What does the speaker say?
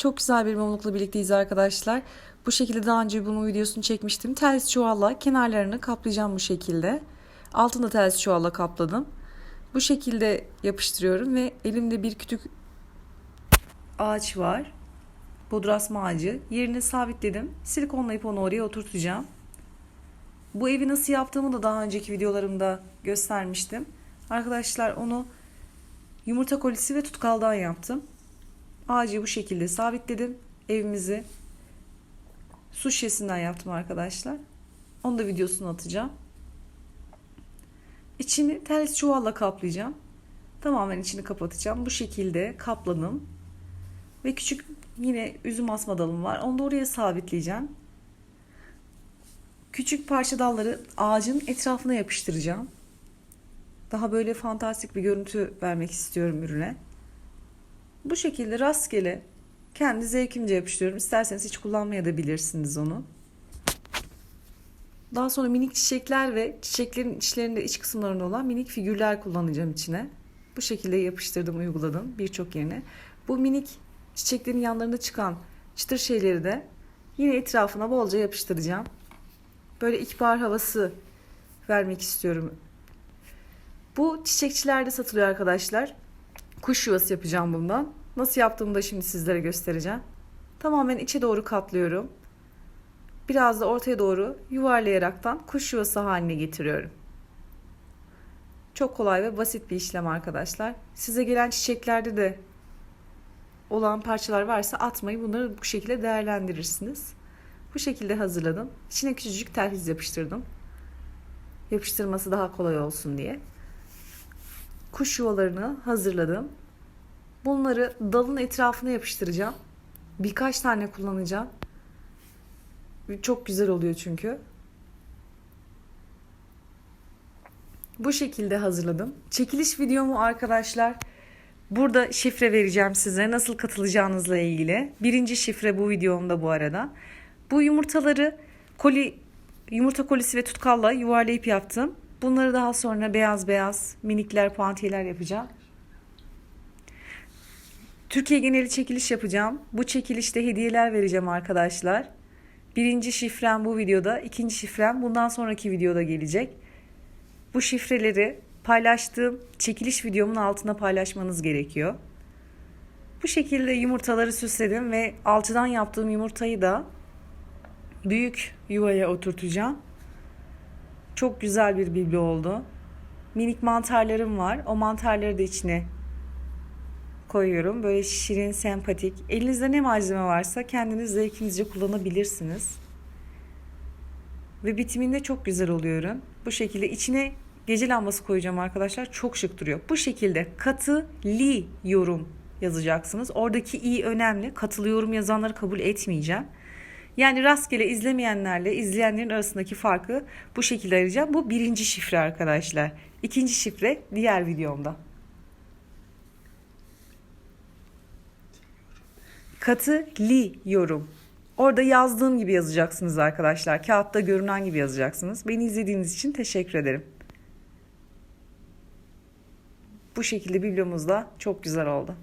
Çok güzel bir mumlukla birlikteyiz arkadaşlar. Bu şekilde daha önce bunun videosunu çekmiştim. Ters çuvalla kenarlarını kaplayacağım bu şekilde. Altını da ters çuvalla kapladım. Bu şekilde yapıştırıyorum ve elimde bir kütük ağaç var. Bodrasma ağacı. Yerine sabitledim. Silikonlayıp onu oraya oturtacağım. Bu evi nasıl yaptığımı da daha önceki videolarımda göstermiştim. Arkadaşlar onu yumurta kolisi ve tutkaldan yaptım. Ağacı bu şekilde sabitledim. Evimizi su şişesinden yaptım arkadaşlar. Onu da videosunu atacağım. İçini ters çuvalla kaplayacağım. Tamamen içini kapatacağım. Bu şekilde kapladım. Ve küçük yine üzüm asma dalım var. Onu da oraya sabitleyeceğim. Küçük parça dalları ağacın etrafına yapıştıracağım. Daha böyle fantastik bir görüntü vermek istiyorum ürüne. Bu şekilde rastgele kendi zevkimce yapıştırıyorum. İsterseniz hiç kullanmaya da bilirsiniz onu. Daha sonra minik çiçekler ve çiçeklerin içlerinde iç kısımlarında olan minik figürler kullanacağım içine. Bu şekilde yapıştırdım, uyguladım birçok yerine. Bu minik çiçeklerin yanlarında çıkan çıtır şeyleri de yine etrafına bolca yapıştıracağım. Böyle ilkbahar havası vermek istiyorum. Bu çiçekçilerde satılıyor arkadaşlar. Kuş yuvası yapacağım bundan. Nasıl yaptığımı da şimdi sizlere göstereceğim. Tamamen içe doğru katlıyorum. Biraz da ortaya doğru yuvarlayaraktan kuş yuvası haline getiriyorum. Çok kolay ve basit bir işlem arkadaşlar. Size gelen çiçeklerde de olan parçalar varsa atmayı bunları bu şekilde değerlendirirsiniz. Bu şekilde hazırladım. İçine küçücük terhiz yapıştırdım. Yapıştırması daha kolay olsun diye. Kuş yuvalarını hazırladım. Bunları dalın etrafına yapıştıracağım. Birkaç tane kullanacağım. Çok güzel oluyor çünkü. Bu şekilde hazırladım. Çekiliş videomu arkadaşlar burada şifre vereceğim size nasıl katılacağınızla ilgili. Birinci şifre bu videomda bu arada. Bu yumurtaları koli yumurta kolisi ve tutkalla yuvarlayıp yaptım. Bunları daha sonra beyaz beyaz minikler puantiyeler yapacağım. Türkiye geneli çekiliş yapacağım. Bu çekilişte hediyeler vereceğim arkadaşlar. Birinci şifrem bu videoda, ikinci şifrem bundan sonraki videoda gelecek. Bu şifreleri paylaştığım çekiliş videomun altına paylaşmanız gerekiyor. Bu şekilde yumurtaları süsledim ve alçıdan yaptığım yumurtayı da büyük yuvaya oturtacağım. Çok güzel bir biblo oldu. Minik mantarlarım var. O mantarları da içine koyuyorum. Böyle şirin, sempatik. Elinizde ne malzeme varsa kendiniz zevkinizce kullanabilirsiniz. Ve bitiminde çok güzel oluyor. Bu şekilde içine gece lambası koyacağım arkadaşlar. Çok şık duruyor. Bu şekilde katı li yorum yazacaksınız. Oradaki i önemli. Katılıyorum yazanları kabul etmeyeceğim. Yani rastgele izlemeyenlerle izleyenlerin arasındaki farkı bu şekilde ayıracağım. Bu birinci şifre arkadaşlar. İkinci şifre diğer videomda. Katı li yorum. Orada yazdığım gibi yazacaksınız arkadaşlar. Kağıtta görünen gibi yazacaksınız. Beni izlediğiniz için teşekkür ederim. Bu şekilde biblomuz da çok güzel oldu.